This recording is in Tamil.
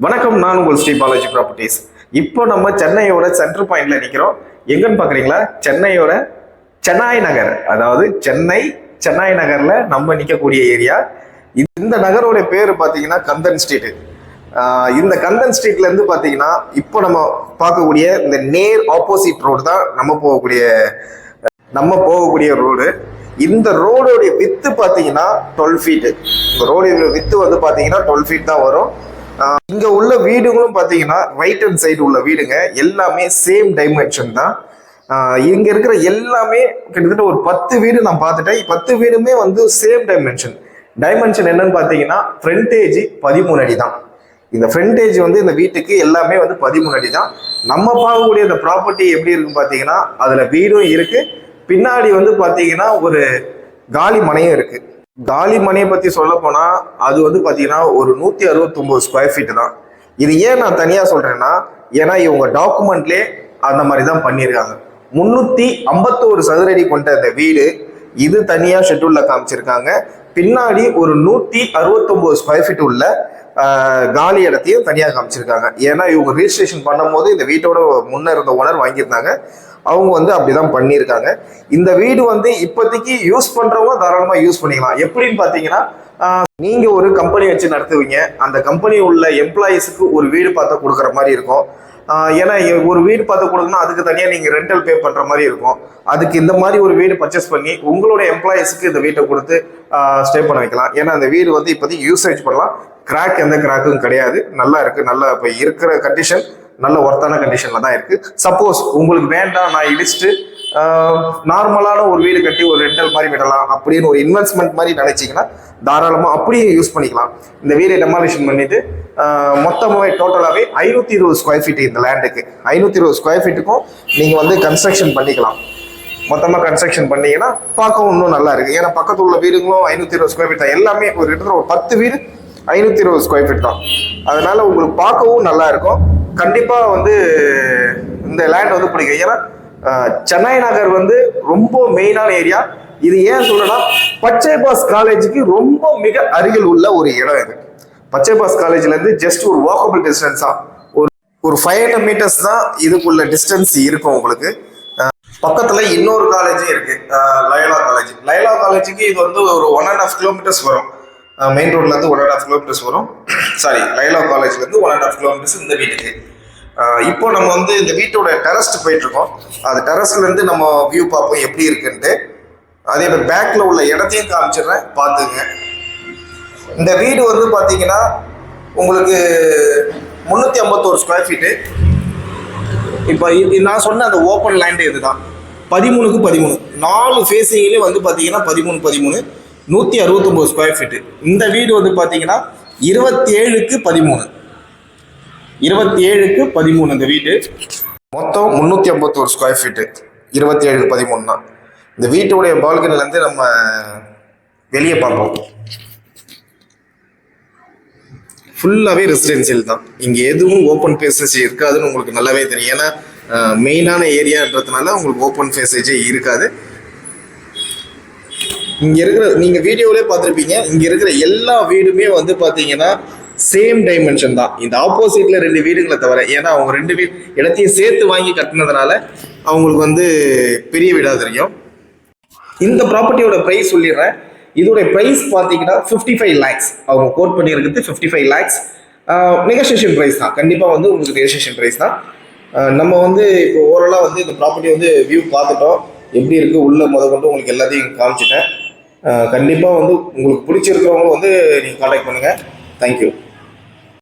வணக்கம் நான் உங்கள் ஸ்ரீ பாலாஜி ப்ராப்பர்ட்டிஸ் இப்போ நம்ம சென்னையோட சென்டர் பாயிண்ட்ல நிற்கிறோம் எங்கன்னு பார்க்குறீங்களா சென்னையோட சென்னாய் நகர். அதாவது சென்னை சென்னாய் நகர்ல நம்ம நிற்கக்கூடிய ஏரியா இந்த நகரோட பேர் பார்த்தீங்கன்னா கந்தன் ஸ்ட்ரீட் இந்த கந்தன் ஸ்ட்ரீட்ல இருந்து பார்த்தீங்கன்னா இப்போ நம்ம பார்க்கக்கூடிய இந்த நேர் ஆப்போசிட் ரோடு தான் நம்ம போகக்கூடிய நம்ம போகக்கூடிய ரோடு இந்த ரோடோடைய வித்து பார்த்தீங்கன்னா டுவெல் ஃபீட்டு இந்த ரோடு வித்து வந்து பார்த்தீங்கன்னா டுவெல் ஃபீட் தான் வரும். இங்க உள்ள வீடுகளும் பார்த்தீங்கன்னா ரைட் ஹேண்ட் சைடு உள்ள வீடுங்க. எல்லாமே சேம் டைமென்ஷன் தான். இங்க இருக்கிற எல்லாமே கிட்டத்தட்ட ஒரு பத்து வீடு நான் பார்த்துட்டேன். பத்து வீடுமே வந்து சேம் டைமென்ஷன் டைமென்ஷன் என்னன்னு பார்த்தீங்கன்னா ஃப்ரண்டேஜ் பதிமூணு அடி தான். இந்த ஃப்ரண்டேஜ் வந்து இந்த வீட்டுக்கு எல்லாமே வந்து பதிமூணு அடி தான். நம்ம பார்க்கக்கூடிய இந்த ப்ராப்பர்ட்டி எப்படி இருக்குன்னு பார்த்தீங்கன்னா அதில் வீடும் இருக்கு. பின்னாடி வந்து பார்த்தீங்கன்னா ஒரு காலி மனையும் இருக்குது காலி மனையை பத்தி சொல்ல போனால் அது வந்து பார்த்தீங்கன்னா ஒரு நூற்றி அறுபத்தொம்போது ஸ்கொயர் ஃபீட் தான். இது ஏன் நான் தனியாக சொல்கிறேன்னா ஏன்னா இவங்க டாக்குமெண்ட்லே அந்த மாதிரி தான் பண்ணியிருக்காங்க. முந்நூற்றி ஐம்பத்தோரு சதுரடி கொண்ட இந்த வீடு இது தனியாக ஷெட்யூலில் காமிச்சிருக்காங்க. பின்னாடி ஒரு நூற்றி அறுபத்தொம்போது ஸ்கொயர் ஃபீட் உள்ள காலி இடத்தையும் தனியாக காமிச்சிருக்காங்க. ஏன்னா இவங்க ரிஜிஸ்ட்ரேஷன் பண்ணும்போது இந்த வீட்டோட முன்ன இருந்த ஓனர் வாங்கியிருந்தாங்க. அவங்க வந்து அப்படிதான் பண்ணியிருக்காங்க. இந்த வீடு வந்து இப்போதைக்கு யூஸ் பண்றவங்க தாராளமா யூஸ் பண்ணிக்கலாம். எப்படின்னு பாத்தீங்கன்னா நீங்க ஒரு கம்பெனி வச்சு நடத்துவீங்க. அந்த கம்பெனி உள்ள எம்ப்ளாயீஸுக்கு ஒரு வீடு பார்த்து கொடுக்குற மாதிரி இருக்கும். ஏன்னா ஒரு வீடு பார்த்து கொடுக்கணும் அதுக்கு தனியாக நீங்கள் ரெண்டல் பே பண்ணுற மாதிரி இருக்கும். அதுக்கு இந்த மாதிரி ஒரு வீடு பர்ச்சேஸ் பண்ணி உங்களோட எம்ப்ளாயீஸுக்கு இந்த வீட்டை கொடுத்து ஸ்டே பண்ண வைக்கலாம். ஏன்னா அந்த வீடு வந்து இப்போதைக்கு யூசேஜ் பண்ணலாம். கிராக் எந்த கிராக்கும் கிடையாது. நல்லா இருக்கு. நல்லா இப்போ இருக்கிற கண்டிஷன் நல்ல ஒர்த்தான கண்டிஷன்ல தான் இருக்கு. சப்போஸ் உங்களுக்கு வேண்டாம் நான் இடிச்சுட்டு நார்மலான ஒரு வீடு கட்டி ஒரு ரெண்டல் மாதிரி விடலாம் அப்படின்னு ஒரு இன்வெஸ்ட்மெண்ட் மாதிரி நினைச்சிங்கன்னா தாராளமாக அப்படியே யூஸ் பண்ணிக்கலாம். இந்த வீடை டெமாலிஷன் பண்ணிட்டு மொத்தமாகவே டோட்டலாகவே ஐநூற்றி இருபது ஸ்கொயர் ஃபீட் இந்த லேண்டுக்கு ஐநூற்றி இருபது ஸ்கொயர் ஃபீட்டுக்கும் நீங்கள் வந்து கன்ஸ்ட்ரக்ஷன் பண்ணிக்கலாம். மொத்தமாக கன்ஸ்ட்ரக்ஷன் பண்ணீங்கன்னா பார்க்கவும் இன்னும் நல்லா இருக்கு. ஏன்னா பக்கத்தில் உள்ள வீடுங்களும் ஐநூற்றி இருபது ஸ்கொயர் ஃபீட் தான். எல்லாமே ஒரு கிட்டத்தட்ட ஒரு பத்து வீடு ஐநூற்றி இருபது ஸ்கொயர் ஃபீட் தான். அதனால உங்களுக்கு பார்க்கவும் நல்லா இருக்கும். கண்டிப்பாக வந்து இந்த லேண்ட் வந்து பிடிக்கும். ஏன்னா சென்னை நகர் வந்து ரொம்ப மெயினான ஏரியா இது ஏன் சொல்றேன்னா பச்சை பாஸ் காலேஜுக்கு ரொம்ப மிக அருகில் உள்ள ஒரு இடம் இது. பச்சை பாஸ் காலேஜ்ல இருந்து ஜஸ்ட் ஒரு வாக்கபிள் டிஸ்டன்ஸ் தான் ஒரு ஒரு ஃபைவ் ஹண்ட்ரட் மீட்டர்ஸ் தான் இதுக்குள்ள டிஸ்டன்ஸ் இருக்கும் உங்களுக்கு. பக்கத்துல இன்னொரு காலேஜும் இருக்கு. லயலா காலேஜ் லயலா காலேஜுக்கு இது வந்து ஒரு ஒன் அண்ட் ஆஃப் கிலோமீட்டர்ஸ் வரும். மெயின் ரோட்லேருந்து ஒன் அண்ட் ஆஃப் கிலோமீட்டர்ஸ் வரும். சாரி லைலா காலேஜ்லேருந்து ஒன் அண்ட் ஆஃப் கிலோமீட்டர்ஸ் இந்த வீட்டுக்கு. இப்போ நம்ம வந்து இந்த வீட்டோட டெரஸ்ட் போயிட்டுருக்கோம் அது டெரஸ்லேருந்து நம்ம வியூ பார்ப்போம் எப்படி இருக்குன்ட்டு. அதே மாதிரி பேக்கில் உள்ள இடத்தையும் காமிச்சிடுறேன். பார்த்துங்க. இந்த வீடு வந்து பார்த்தீங்கன்னா உங்களுக்கு முந்நூற்றி ஐம்பத்தோரு ஸ்கொயர் ஃபீட்டு இப்போ இது நான் சொன்ன அந்த ஓப்பன் லேண்டு இதுதான். பதிமூணுக்கு பதிமூணு. நாலு ஃபேஸிங்லேயும் வந்து பார்த்தீங்கன்னா பதிமூணு பதிமூணு. நூற்றி அறுபத்தொம்போது ஸ்கொயர் ஃபீட்டு இந்த வீடு வந்து பார்த்தீங்கன்னா இருபத்தி ஏழுக்கு பதிமூணு. இருபத்தி ஏழுக்கு பதிமூணு இந்த வீடு. மொத்தம் முந்நூற்றி ஐம்பத்தோரு ஸ்கொயர் ஃபீட்டு இருபத்தி ஏழுக்கு பதிமூணு தான். இந்த வீட்டுடைய பால்கனிலேருந்து நம்ம வெளியே பார்ப்போம். ஃபுல்லாகவே ரெசிடென்சியல் தான். இங்கே எதுவும் ஓப்பன் ஃபேஸேஜ் இருக்காதுன்னு உங்களுக்கு நல்லாவே தெரியும். ஏன்னா மெயினான ஏரியான்றதுனால உங்களுக்கு ஓப்பன் ஃபேசேஜே இருக்காது. இங்கே இருக்கிற நீங்கள் வீடியோவிலே பார்த்துருப்பீங்க. இங்கே இருக்கிற எல்லா வீடுமே வந்து பார்த்தீங்கன்னா சேம் டைமென்ஷன் தான். இந்த ஆப்போசிட்டில் ரெண்டு வீடுங்களை தவிர ஏன்னா அவங்க ரெண்டு வீடு இடத்தையும் சேர்த்து வாங்கி கட்டினதுனால அவங்களுக்கு வந்து பெரிய வீடாக தெரியும். இந்த ப்ராப்பர்ட்டியோட ப்ரைஸ் சொல்லிடுறேன். இதோட ப்ரைஸ் பார்த்தீங்கன்னா ஃபிஃப்டி ஃபைவ் லேக்ஸ் அவங்க கோட் பண்ணியிருக்கிறது fifty five lakhs negotiation price தான். கண்டிப்பாக வந்து உங்களுக்கு நெகோசியேஷன் ப்ரைஸ் தான். நம்ம வந்து இப்போ ஓரளவு வந்து இந்த ப்ராப்பர்ட்டி வந்து வியூ பார்த்துட்டோம். எப்படி இருக்குது உள்ளே முத கொண்டு உங்களுக்கு எல்லாத்தையும் காமிச்சிட்டேன். கண்டிப்பாக வந்து உங்களுக்கு பிடிச்சிருக்கிறவங்களும் வந்து நீங்கள் காண்டாக்ட் பண்ணுங்கள் தேங்க்யூ